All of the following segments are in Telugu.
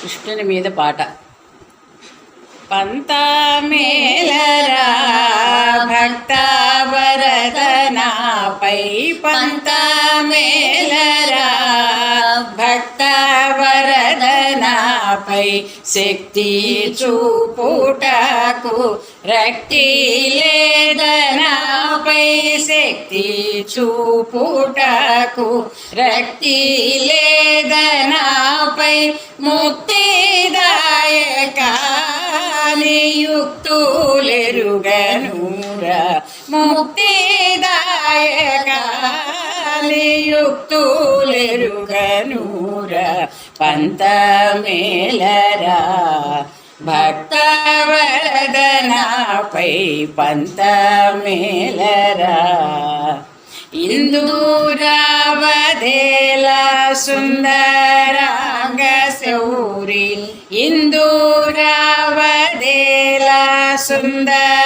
కృష్ణుని మీద పాట. పంత మేలరా భక్త వరదనాపై పంత మేలరా వరదనాపై శక్తి చూపుటకు రక్తి లేదనాపై శక్తి చూపుటకు రక్తి లేదనాపై ముక్తిదాయక యుక్తులెరుగనూరా ముక్తిదాయక యుక్తులెరుగనూరా పంత మేలరా భక్త వరదనాపై పంత మేలరా ఇందూరావధేల సుందరాంగ శౌరి ఇందూరావధేల సుందరాంగ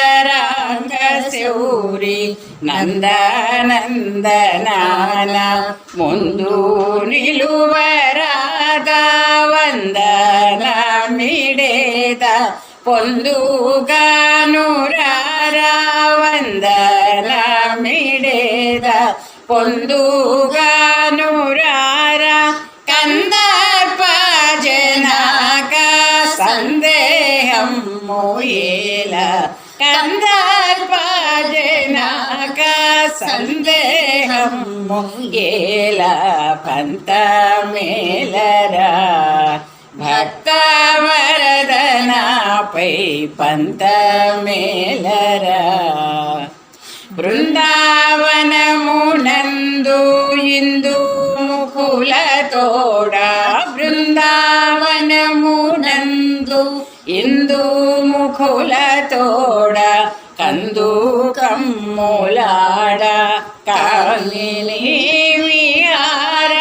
శౌరి నందనందనాన ముందు నిలువరాగా వందన మిడేద పొందుగాను రారా మిడేద పొందుగాను రారా కందర్ప జనాక సందేహం మోయేల? కందర్ప సందేహం మోయేల పంత మేలరా భక్త వరదనాపై పంత మేలరా బృందావనమునందు ఇందు ముఖుల తోడ బృందావనమునందు ఇందు ముఖుల తోడా కందు కమ్ములాడా కామిని విహార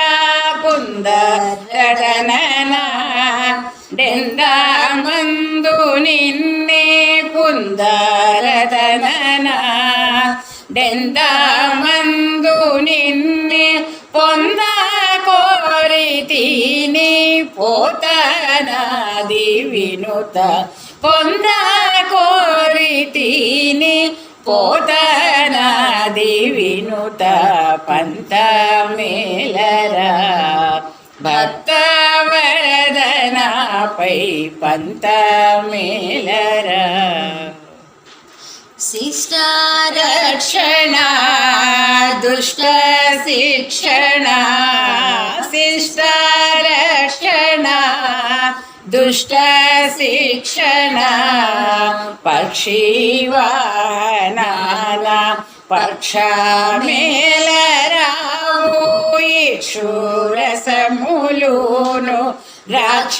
కుందరడనన డెందామందు నిన్నే కుందరదనన? డెందామందు నిన్నే పొంద కోరి తిని పోతనాది వినుత. పొంద కోరి తిని పోతనాది వినుత పంత మేలరా. భక్త వరదనాపై పంత మేలరా. శిష్టారక్షణ దుష్ట శిక్షణ. దుష్ట శిక్షణ పక్షివానాల పక్ష మేలరావు ఈశ్వరసములును ద్రాక్ష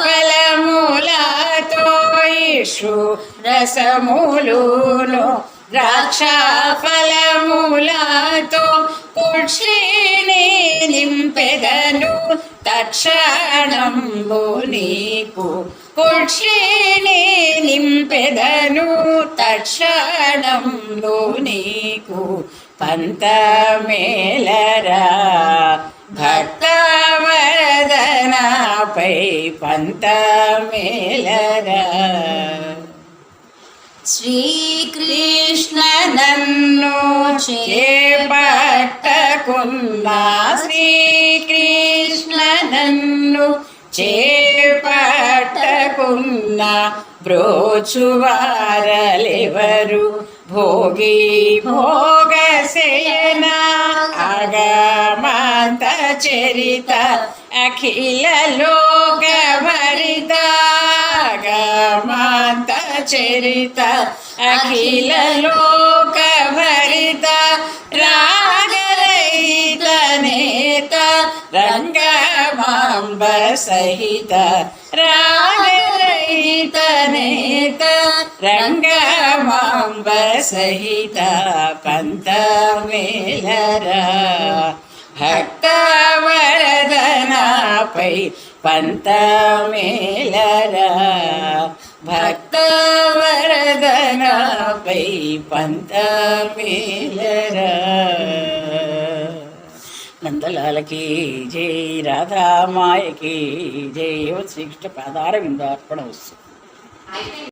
ఫలములతో ఈషు రసములును ద్రాక్ష ఫలములతో నింపెదను తక్షణంబు నీకు పుక్షిణి నింపెదను. తక్షణంబు నీకు పంతమేలరా భక్త వరదనాపై పంతమేలరా శ్రీకృష్ణ నన్ను చేపట్టకున్నా శ్రీకృష్ణ నన్ను చేపట్టకున్న బ్రోచువారలెవరు? భోగి భోగసేన ఆగమాంత చరిత అఖిల లోక భరిత ఆగమాంత చరిత అఖిల లోక భరిత రాగరహిత నేత రంగా సహిత రాగరహిత నేత రంగమాంబ సహిత పంత మేలరా భక్త వరదనాపై పంత మేలరా భక్త వరదనపై పంత మేలరా నందలాలకి జై రాధామాయకి జై. శ్రీకృష్ణ పాదార విందార్పణ వస్తుంది